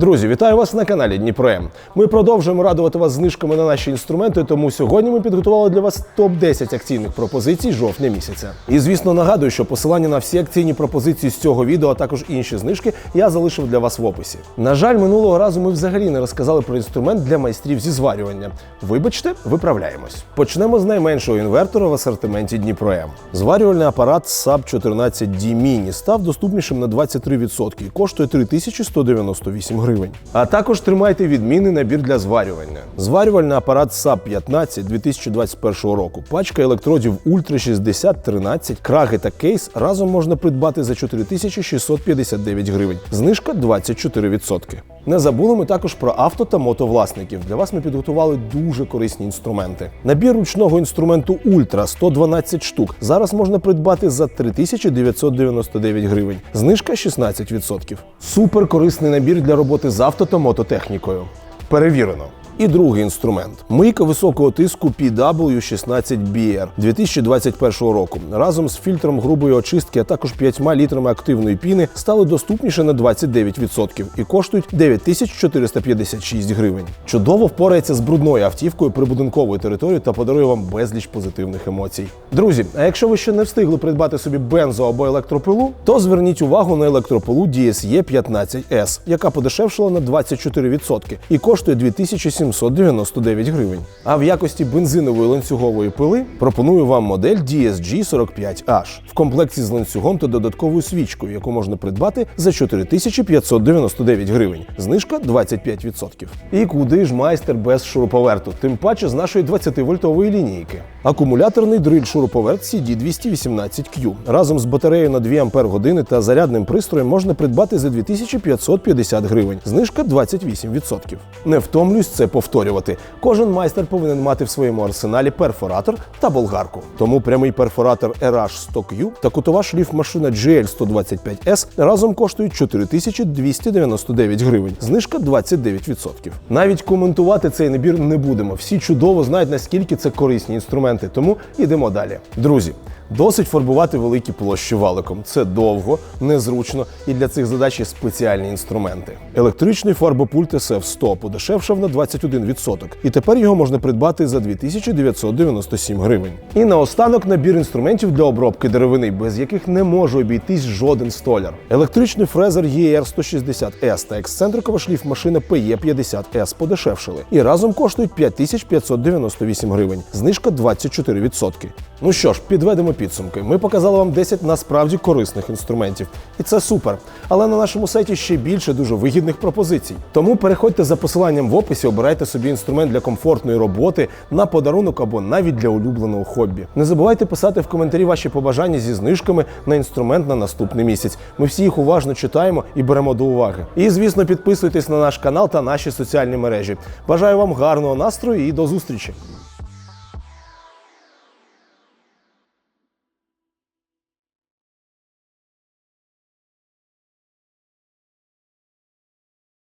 Друзі, вітаю вас на каналі Дніпром. Ми продовжуємо радувати вас знижками на наші інструменти, тому сьогодні ми підготували для вас топ-10 акційних пропозицій жовтня місяця. І звісно, нагадую, що посилання на всі акційні пропозиції з цього відео, а також інші знижки, я залишив для вас в описі. На жаль, минулого разу ми взагалі не розказали про інструмент для майстрів зі зварювання. Вибачте, виправляємось. Почнемо з найменшого інвертора в асортименті Дніпром. Зварювальний апарат SAP 14D Mini став доступнішим на 23% і коштує 3198 гривень. А також тримайте відмінний набір для зварювання. Зварювальний апарат SAP 15 2021 року. Пачка електродів Ultra 60 13, краги та кейс разом можна придбати за 4659 гривень. Знижка 24%. Не забули ми також про авто та мотовласників. Для вас ми підготували дуже корисні інструменти. Набір ручного інструменту Ультра 112 штук. Зараз можна придбати за 3999 гривень. Знижка 16%. Супер корисний набір для роботи з авто та мототехнікою. Перевірено. І другий інструмент мийка високого тиску PW16BR 2021 року. Разом з фільтром грубої очистки, а також 5 літрами активної піни стали доступніше на 29% і коштують 9456 гривень. Чудово впорається з брудною автівкою прибудинкової території та подарує вам безліч позитивних емоцій. Друзі, а якщо ви ще не встигли придбати собі бензо або електропилу, то зверніть увагу на електропилу DSE 15S, яка подешевшила на 24% і коштує 2799 гривень. А в якості бензинової ланцюгової пили пропоную вам модель DSG 45H в комплекті з ланцюгом та додатковою свічкою, яку можна придбати за 4599 гривень. Знижка 25%. І куди ж майстер без шуруповерту? Тим паче з нашої 20-вольтової лінійки. Акумуляторний дриль шуруповерт CD218Q разом з батареєю на 2 Ампер години та зарядним пристроєм можна придбати за 2550 гривень. Знижка 28%. Не втомлюсь це повторювати. Кожен майстер повинен мати в своєму арсеналі перфоратор та болгарку. Тому прямий перфоратор RH 100Q та кутова шліфмашина GL125S разом коштують 4299 гривень. Знижка 29%. Навіть коментувати цей набір не будемо. Всі чудово знають, наскільки це корисні інструменти. Тому йдемо далі. Друзі. Досить фарбувати великі площі валиком. Це довго, незручно і для цих задач є спеціальні інструменти. Електричний фарбопульт SF100 подешевшав на 21%, і тепер його можна придбати за 2997 гривень. І наостанок набір інструментів для обробки деревини, без яких не може обійтись жоден столяр. Електричний фрезер ER 160S та ексцентрикова шліфмашина PE50S подешевшили і разом коштують 5598 гривень. Знижка 24%. Ну що ж, підведемо підсумки. Ми показали вам 10 насправді корисних інструментів, і це супер. Але на нашому сайті ще більше дуже вигідних пропозицій. Тому переходьте за посиланням в описі, обирайте собі інструмент для комфортної роботи на подарунок або навіть для улюбленого хобі. Не забувайте писати в коментарі ваші побажання зі знижками на інструмент на наступний місяць. Ми всі їх уважно читаємо і беремо до уваги. І звісно, підписуйтесь на наш канал та наші соціальні мережі. Бажаю вам гарного настрою і до зустрічі!